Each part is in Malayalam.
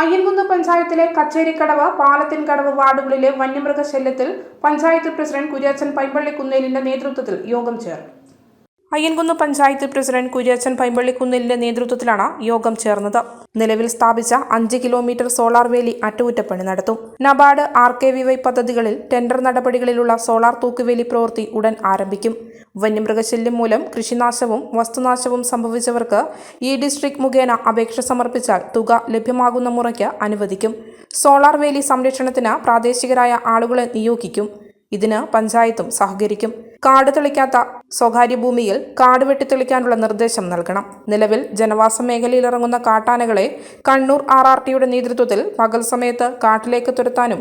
അയ്യൻകുന്ന് പഞ്ചായത്തിലെ കച്ചേരിക്കടവ് പാലത്തിൻകടവ് വാർഡുകളിലെ വന്യമൃഗശല്യത്തിൽ പഞ്ചായത്ത് പ്രസിഡന്റ് കുര്യാച്ചൻ പൈമ്പള്ളി കുന്നേലിന്റെ നേതൃത്വത്തിൽ യോഗം ചേർന്നു. അയ്യൻകുന്ന് പഞ്ചായത്ത് പ്രസിഡന്റ് കുര്യാച്ചൻ പൈമ്പള്ളിക്കുന്നിലിന്റെ നേതൃത്വത്തിലാണ് യോഗം ചേർന്നത്. നിലവിൽ സ്ഥാപിച്ച അഞ്ച് കിലോമീറ്റർ സോളാർ വേലി അറ്റകുറ്റപ്പണി നടത്തും. NABARD R K V Y പദ്ധതികളിൽ ടെൻഡർ നടപടികളിലുള്ള സോളാർ തൂക്കുവേലി പ്രവൃത്തി ഉടൻ ആരംഭിക്കും. വന്യമൃഗശല്യം മൂലം കൃഷിനാശവും വസ്തുനാശവും സംഭവിച്ചവർക്ക് ഈ ഡിസ്ട്രിക്ട് മുഖേന അപേക്ഷ സമർപ്പിച്ചാൽ തുക ലഭ്യമാകുന്ന മുറയ്ക്ക് അനുവദിക്കും. സോളാർ വേലി സംരക്ഷണത്തിന് പ്രാദേശികരായ ആളുകളെ നിയോഗിക്കും. ഇതിന് പഞ്ചായത്തും സഹകരിക്കും. കാട് തെളിക്കാത്ത സ്വകാര്യ ഭൂമിയിൽ കാട് വെട്ടിത്തെളിക്കാനുള്ള നിർദ്ദേശം നൽകണം. നിലവിൽ ജനവാസ മേഖലയിൽ ഇറങ്ങുന്ന കാട്ടാനകളെ കണ്ണൂർ ആർ ആർ ടിയുടെ നേതൃത്വത്തിൽ പകൽ സമയത്ത് കാട്ടിലേക്ക് തുരത്താനും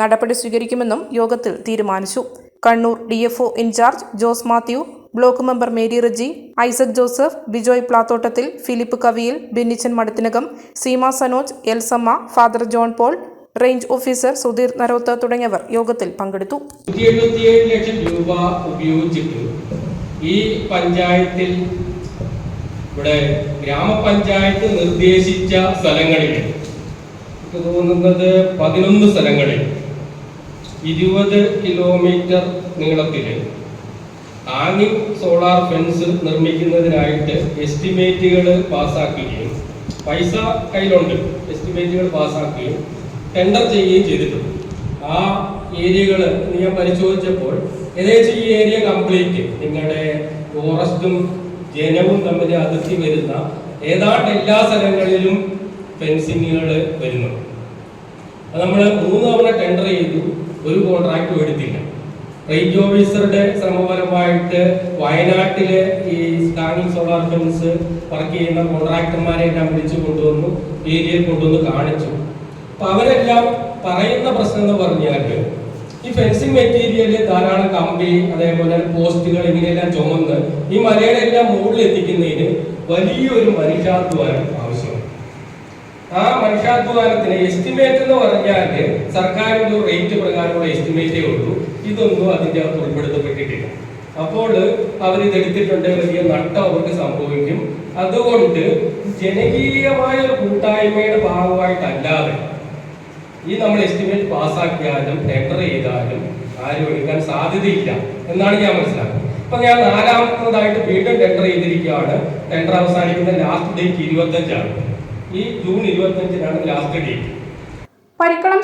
നടപടി സ്വീകരിക്കുമെന്നും യോഗത്തിൽ തീരുമാനിച്ചു. Kannur D F in-charge Jose Mathew block member Mary Reji Isaac Joseph Bijoy Plathottathil Philip Kaviyil Bennichan Madathinakam Seema Sanoj Elsamma father John Paul range officer Sudheer Narotha തുടങ്ങിയവർ യോഗത്തിൽ പങ്കെടുത്തു. ലക്ഷം രൂപ ഉപയോഗിച്ചിട്ട് ഈ പഞ്ചായത്തിൽ ഇവിടെ ഗ്രാമപഞ്ചായത്ത് നിർദ്ദേശിച്ച സ്ഥലങ്ങളിൽ തോന്നുന്നത് പതിനൊന്ന് സ്ഥലങ്ങളിൽ ഇരുപത് കിലോമീറ്റർ നീളത്തിൽ ആങ്ങിങ് സോളാർ ഫെൻസ് നിർമ്മിക്കുന്നതിനായിട്ട് എസ്റ്റിമേറ്റുകൾ പാസ്സാക്കുകയും പൈസ കയ്യിലുണ്ട്. എസ്റ്റിമേറ്റുകൾ പാസ്സാക്കുകയും ടെൻഡർ ചെയ്യുകയും ചെയ്തിട്ടുണ്ട്. ആ ഏരിയകൾ ഞാൻ പരിശോധിച്ചപ്പോൾ ഏകദേശം ഈ ഏരിയ കംപ്ലീറ്റ് നിങ്ങളുടെ ഫോറസ്റ്റും ജനവും തമ്മിൽ അതിർത്തി വരുന്ന ഏതാണ്ട് എല്ലാ സ്ഥലങ്ങളിലും ഫെൻസിങ്ങുകൾ വരുന്നു. നമ്മൾ മൂന്ന് തവണ ടെൻഡർ ചെയ്തു. ഒരു കോൺട്രാക്റ്റും എടുത്തില്ല. റേഞ്ച് ഓഫീസറുടെ ശ്രമപരമായിട്ട് വയനാട്ടിലെ ഈ സ്കാനിങ് സോളാർ ഫെൻസ് വർക്ക് ചെയ്യുന്ന കോൺട്രാക്ടർമാരെ എല്ലാം വിളിച്ചു കൊണ്ടുവന്നു. ഏരിയയിൽ കൊണ്ടുവന്ന് കാണിച്ചു. അപ്പൊ അവരെല്ലാം പറയുന്ന പ്രശ്നം എന്ന് പറഞ്ഞാൽ ഈ ഫെൻസിങ് മെറ്റീരിയൽ ധാരാളം കമ്പി അതേപോലെ പോസ്റ്റുകൾ ഇങ്ങനെയെല്ലാം ചുമന്ന് ഈ മലയുടെ എല്ലാം മുകളിൽ എത്തിക്കുന്നതിന് വലിയൊരു മനുഷ്യാധ്വാനം ആവശ്യമാണ്. ആ മനുഷ്യാധ്വാനത്തിന് എസ്റ്റിമേറ്റ് എന്ന് പറഞ്ഞാൽ സർക്കാരിന്റെ ഒരു റേറ്റ് പ്രകാരമുള്ള എസ്റ്റിമേറ്റേ ഉള്ളൂ. ഇതൊന്നും അതിന്റെ അകത്ത് ഉൾപ്പെടുത്തപ്പെട്ടിട്ടില്ല. അപ്പോൾ അവർ ഇതെടുത്തിട്ടുണ്ട് വലിയ നട്ടം അവർക്ക് സംഭവിക്കും. അതുകൊണ്ട് ജനകീയമായ ഒരു കൂട്ടായ്മയുടെ ഭാഗമായിട്ടല്ലാതെ ഈ നമ്മൾ എസ്റ്റിമേറ്റ് പാസ്സാക്കിയാലും ടെൻഡർ ചെയ്താലും ആരും എടുക്കാൻ സാധ്യതയില്ല എന്നാണ് ഞാൻ മനസ്സിലാക്കുന്നത്. അപ്പൊ ഞാൻ നാലാമത്തതായിട്ട് വീണ്ടും ടെൻഡർ ചെയ്തിരിക്കുകയാണ്. ടെൻഡർ അവസാനിക്കുന്ന ലാസ്റ്റ് ഡേറ്റ് ഇരുപത്തഞ്ചാണ്. ഈ ജൂൺ ഇരുപത്തഞ്ചിനാണ് ലാസ്റ്റ് ഡേറ്റ് പരിക്കളം